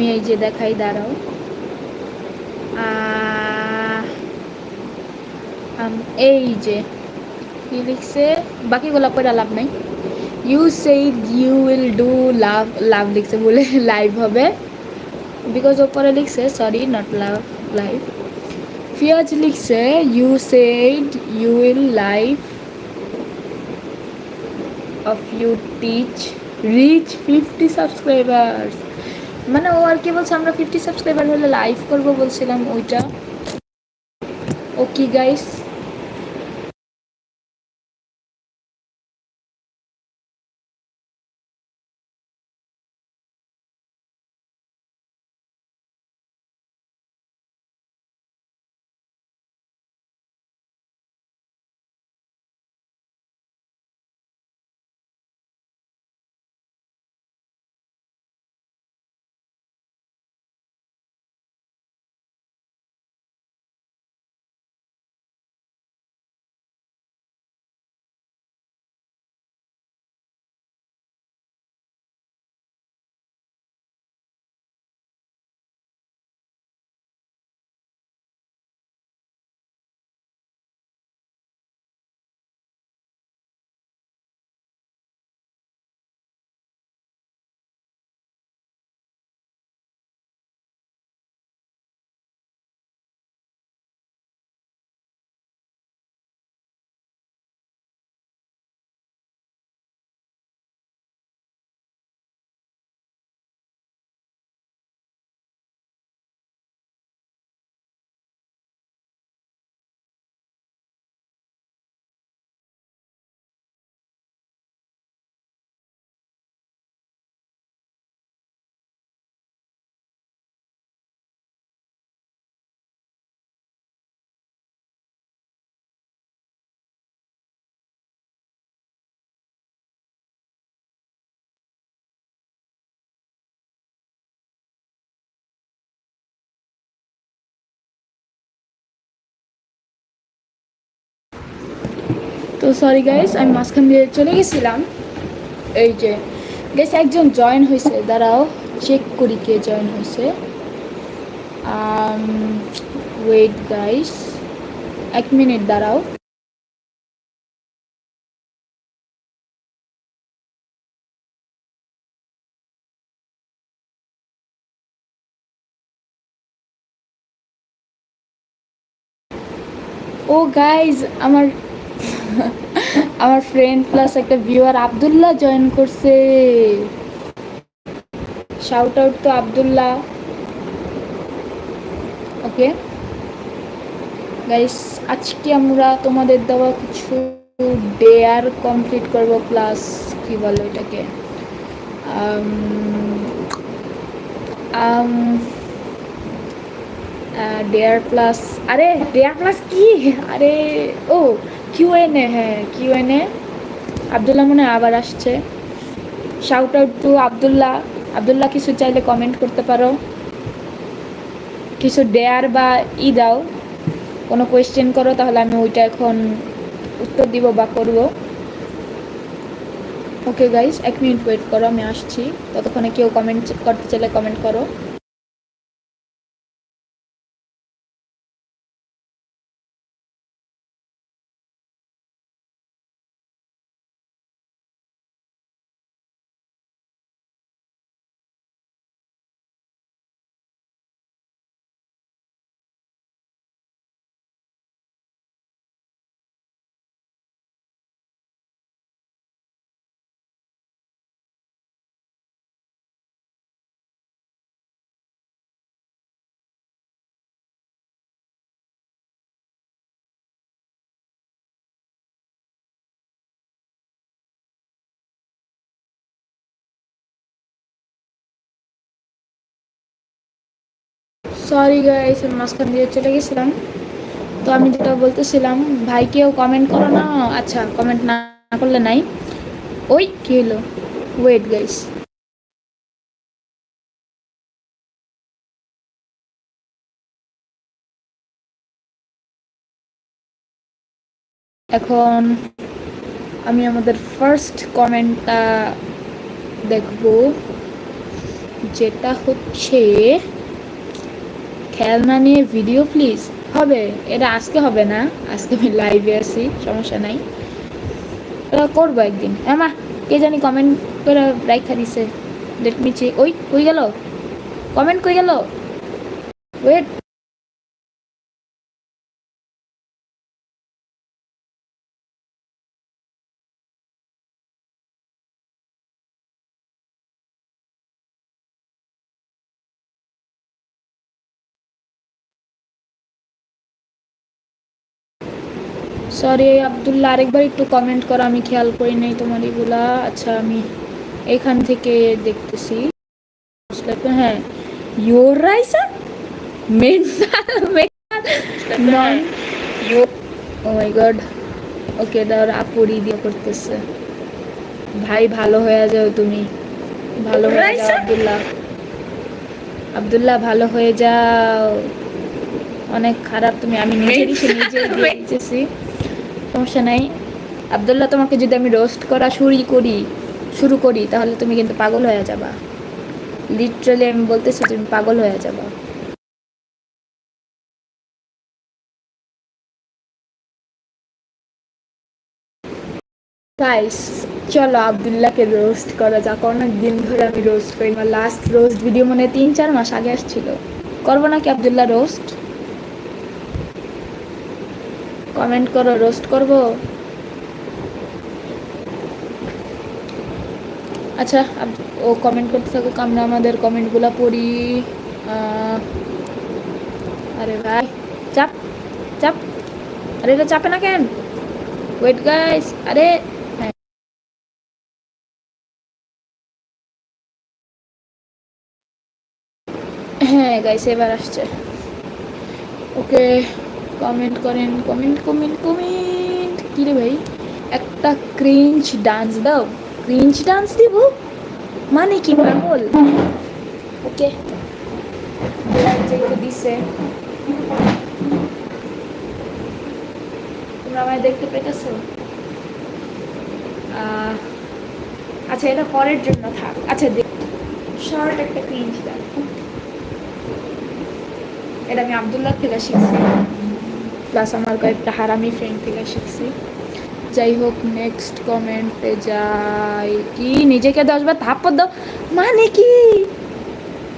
আমি এই যে দেখাই, দাঁড়াও। এই যে, কি লিখছে? বাকিগুলো পড়া লাভ নাই। You said you will do love love লিখছে বলে লাইভ হবে। বিকজ ওপরে লিখছে sorry not love live Fiaz লিখছে you said you will live off you teach reach fifty subscribers মানে ও আর কি বলছে, আমরা ফিফটি সাবস্ক্রাইবার হলে লাইভ করব বলছিলাম ওইটা। ও কি গাইস তো সরি গাইস আমি মাঝখান দিয়ে চলে গেছিলাম। এই যে গেছে একজন জয়েন হয়েছে, দাঁড়াও চেক করি কে জয়েন হয়েছে। ওয়েট গাইস এক মিনিট দাঁড়াও। ও গাইজ আমার আমার ফ্রেন্ড প্লাস একটা ভিউয়ার আব্দুল্লাহ জয়েন করছে। শাউট আউট তো আব্দুল্লাহ। ওকে গাইস আজকে আমরা তোমাদের দেওয়া কিছু ডেয়ার কমপ্লিট করব প্লাস কি বলো এটাকে ডেয়ার প্লাস আরে ডেয়ার প্লাস কি? আরে, ও কিউ এন এ হ্যাঁ কিউ এন এ আবদুল্লাহ মনে আবার আসছে। Shout out to Abdullah. Abdullah কিছু চাইলে কমেন্ট করতে পারো। কিছু ডেয়ার বা ই দাও। কোনো কোয়েশ্চেন করো, তাহলে আমি ওইটা এখন উত্তর দিব বা করব। ওকে গাইস এক মিনিট ওয়েট করো, আমি আসছি। ততক্ষণে কেউ কমেন্ট করতে চাইলে কমেন্ট করো। সরি গাইস আমি মাঝখান দিয়ে চলে গেছিলাম। তো আমি যেটা বলতেছিলাম, ভাই কেউ কমেন্ট করো না। আচ্ছা কমেন্ট না করলে নাই। ওই কি হলো? ওয়েট গাইস এখন আমি আমাদের ফার্স্ট কমেন্টটা দেখব। যেটা হচ্ছে খেলনা নিয়ে ভিডিও প্লিজ হবে, এটা আজকে হবে না, আজকে আমি লাইভে আছি, সমস্যা নাই। করব একদিন। আমা কে জানি কমেন্ট করে রাইখা দিছে। লেট মি ওই, কই গেল? কমেন্ট কই গেল? ওয়েট সরি আবদুল্লাহ আরেকবার একটু কমেন্ট করো আমি খেয়াল করি নাই তোমার এগুলা। আচ্ছা আমি এখান থেকে দেখতেছি। হ্যাঁ your Raisa mental mental non your oh my god okay দাওর আপুরি দিয়ে করতেছে। ভাই ভালো হয়ে যাও তুমি। ভালো হয়ে যাও আবদুল্লাহ আবদুল্লাহ ভালো হয়ে যাও। অনেক খারাপ তুমি আমি নিজেরই নিজে দিয়ে দিতেছি। সমস্যা নাই। আবদুল্লাহ, তোমাকে যদি আমি রোস্ট করা শুরু করি শুরু করি, তাহলে তুমি কিন্তু পাগল হয়ে যাবা। লিটারালি আমি বলতেছি, তুমি পাগল হয়ে যাবা। গাইস চলো আবদুল্লাহকে রোস্ট করা যাক। অনেক দিন ধরে আমি রোস্ট করি আমার লাস্ট রোস্ট ভিডিও মনে তিন চার মাস আগে আসছিল। করব নাকি আবদুল্লাহ রোস্ট কমেন্ট করো রোস্ট করব। আচ্ছা ও কমেন্ট করতে থাকুক, আমরা আমাদের কমেন্টগুলো পড়ি। আরে ভাই, চাপ চাপ। আরে এটা চাপে না কেন? ওয়েট গাইস আরে হ্যাঁ। হ্যাঁ গাইস এবার আসছে। ওকে কমেন্ট করেন কমেন্ট কমেন্ট কমেন্ট কি রে ভাই? একটা ক্রিঞ্চ ডান্স দাও। ক্রিঞ্চ ডান্স দিব? মানে কি পাগল? ওকে। দিছে। তোমরা আমায় দেখতে পেতেছো? আচ্ছা এটা পরের জন্য থাক। আচ্ছা দেখ শর্ট একটা ক্রিঞ্চ ডান্স এটা আমি আবদুল্লাহ থেকে শিখছি। প্লাস আমার কয়েকটা হারামি ফ্রেন্ড থেকে শিখছি। যাই হোক নেক্সট কমেন্টে যাই। কি? নিজেকে দশবার থাপ্পর দাও? মানে কি?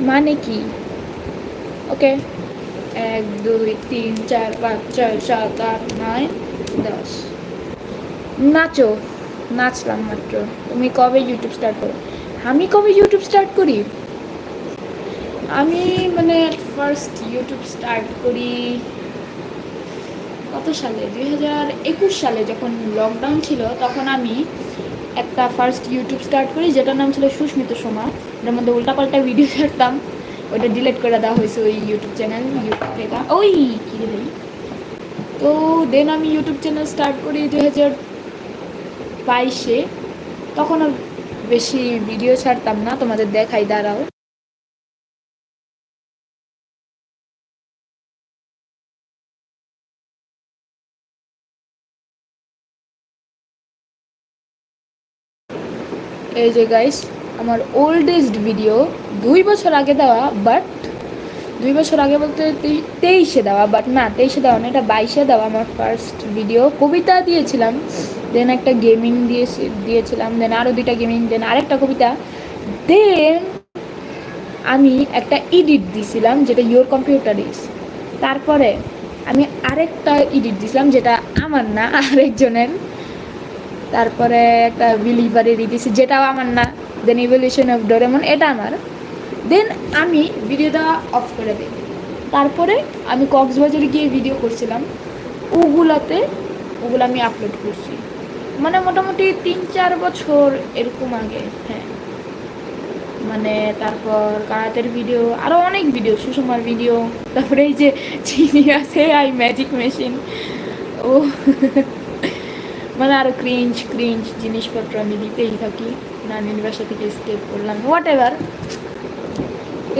মানে কি? ওকে এক, দুই, তিন, চার, পাঁচ, ছয়, সাত, আট, নয়, দশ। নাচো। নাচলাম মাত্র। তুমি কবে ইউটিউব স্টার্ট করো? আমি কবে ইউটিউব স্টার্ট করি? আমি মানে ফার্স্ট ইউটিউব স্টার্ট করি কত সালে? দুই হাজার একুশ সালে যখন লকডাউন ছিল, তখন আমি একটা ফার্স্ট ইউটিউব স্টার্ট করি, যেটার নাম ছিল সুস্মিত সোমা। এটার মধ্যে উল্টাপাল্টা ভিডিও ছাড়তাম। ওটা ডিলিট করে দেওয়া হয়েছে ওই ইউটিউব চ্যানেল ইউটিউব থেকে। ওই, কী ভাই? তো দেন আমি ইউটিউব চ্যানেল স্টার্ট করি দুই হাজার বাইশে। তখন বেশি ভিডিও ছাড়তাম না, তোমাদের দেখাই, দাঁড়াও। এই যে গাইস আমার ওল্ডেস্ট ভিডিও দুই বছর আগে দেওয়া বাট দুই বছর আগে বলতে তেইশে দেওয়া বাট না, তেইশে দেওয়া না, এটা বাইশে দেওয়া আমার ফার্স্ট ভিডিও কবিতা দিয়েছিলাম দেন একটা গেমিং দিয়েছি, দিয়েছিলাম দেন আরও দুইটা গেমিং দেন আরেকটা কবিতা। দেন আমি একটা এডিট দিছিলাম, যেটা ইয়োর কম্পিউটার ইস তারপরে আমি আরেকটা এডিট দিছিলাম, যেটা আমার না, আরেকজনের। তারপরে একটা বিলিভারি দিয়েছি যেটাও আমার না দেন ইভলিউশন অফ ডোরেমন এটা আমার। দেন আমি ভিডিওটা অফ করে দিই। তারপরে আমি কক্সবাজারে গিয়ে ভিডিও করছিলাম, ওগুলাতে, ওগুলো আমি আপলোড করছি। মানে মোটামুটি তিন চার বছর এরকম আগে হ্যাঁ। মানে তারপর কারাতের ভিডিও আরও অনেক ভিডিও সুষমার ভিডিও তারপরে এই যে চিনি আছে আই ম্যাজিক মেশিন ও। মানে আরও ক্রিঞ্চ ক্রিঞ্চ জিনিসপত্র আমি দিতেই থাকি নানির বাসা থেকে স্টেপ করলাম হোয়াট এভার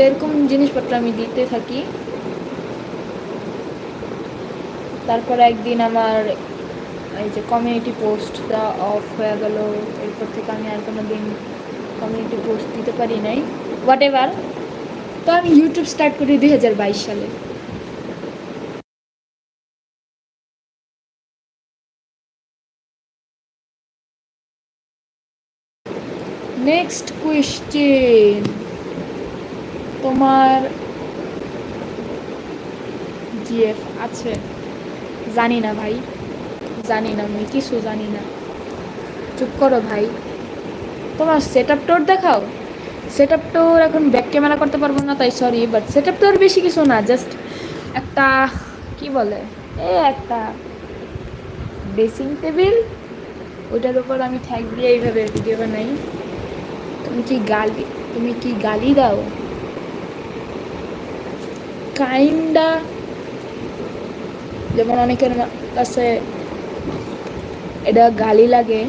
এরকম জিনিসপত্র আমি দিতে থাকি। তারপর একদিন আমার এই যে কমিউনিটি পোস্টটা অফ হয়ে গেল, এরপর থেকে আমি আর কোনো দিন কমিউনিটি পোস্ট দিতে পারি নাই হোয়াট এভার তো আমি ইউটিউব স্টার্ট করি দুই হাজার বাইশ সালে। নেক্সট কোয়েশ্চেন তোমার জিএফ আছে? জানি না ভাই। জানি না আমি, কিছু জানি না। চুপ করো ভাই। তোমার সেট আপ টোর দেখাও। সেট আপ টোর এখন ব্যাক ক্যামেরা করতে পারব না, তাই সরি বাট সেট আপ টোর বেশি কিছু না জাস্ট একটা, কি বলে? এ একটা ড্রেসিং টেবিল ওইটার উপর আমি ঠ্যাক দিয়ে এইভাবে ভিডিও বানাই। তুমি কি গালি, তুমি কি গালি দাও? কাইন্ডা যেমন অনেকের কাছে এটা গালি লাগে।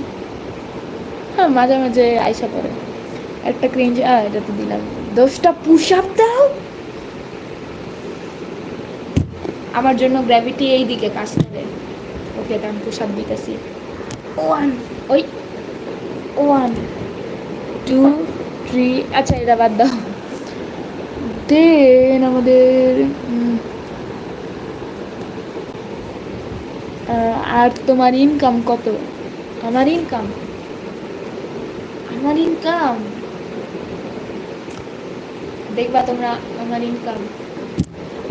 হ্যাঁ মাঝে মাঝে আইসা পড়ে। একটা ক্রিঞ্জ এটা তো দিলাম। দশটা পুশ আপ দাও। আমার জন্য গ্র্যাভিটি এই দিকে কাজ করে। ওকে তো আমি পুশ আপ দিতেছি। ওয়ান ওই ওয়ান টু থ্রি আচ্ছা এটা বাদ দাও। দেন আমাদের আর তোমার ইনকাম কত? আমার ইনকাম আমার ইনকাম দেখবা তোমরা, আমার ইনকাম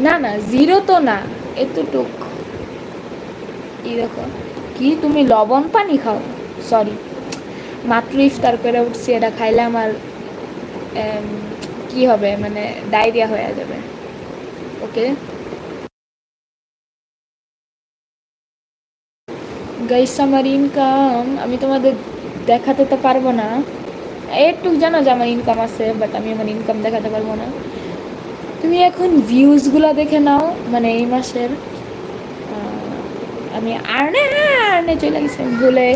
না না জিরো তো না, এতটুক। এই দেখো, কি তুমি লবণ পানি খাও? সরি মাত্র ইফতার করে উঠছি, এটা খাইলে আমার কি হবে মানে ডায়রিয়া হয়ে যাবে। ওকে? গাইস আমার ইনকাম আমি তোমাদের দেখাতে তো পারব না। একটু জানো যে আমার ইনকাম আছে বাট আমি আমার ইনকাম দেখাতে পারব না। তুমি এখন ভিউজগুলো দেখে নাও মানে এই মাসের আমি আর্নে আর্নে চলে গেছি ভুলে।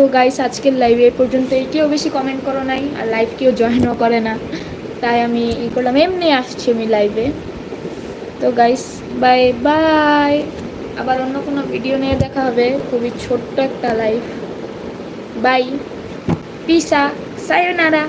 তো গাইস আজকের লাইভে এ পর্যন্ত কেউ বেশি কমেন্ট করো নাই, আর লাইভ কেউ জয়েনও করে না। তাই আমি ই করলাম, এমনি আসছি আমি লাইভে তো গাইস বাই বাই আবার অন্য কোনো ভিডিও নিয়ে দেখা হবে। খুবই ছোট্ট একটা লাইভ বাই পিসা সায়োনারা